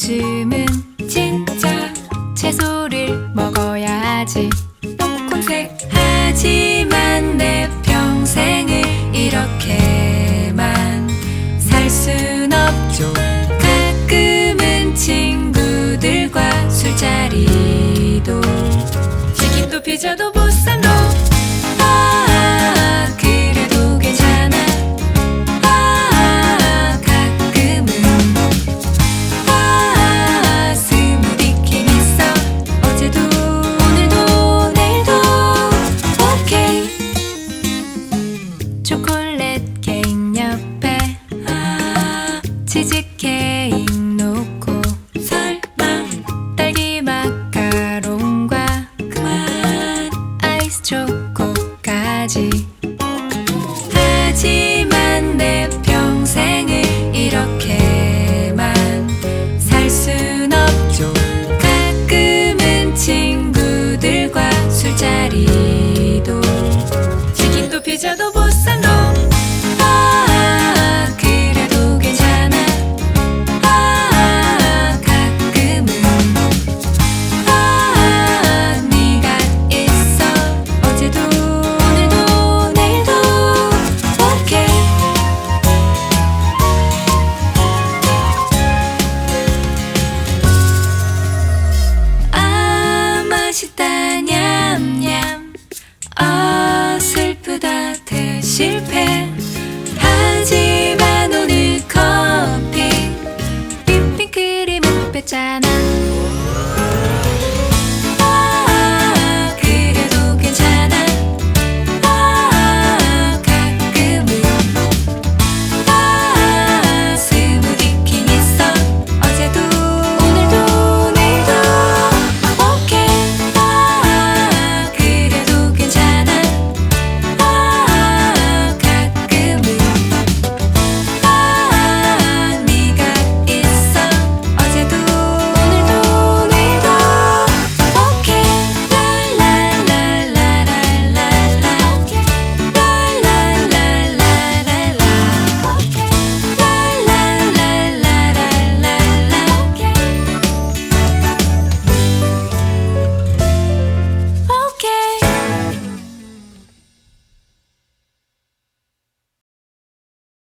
요즘은 진짜 채소를 먹어야지. 똥콘색. 하지만 내 평생을 이렇게만 살 순 없죠. 가끔은 친구들과 술자리도. 치킨도 피자도 보쌈도 실패. 하지만 오늘 커피. 핑핑크림 못 뺐잖아.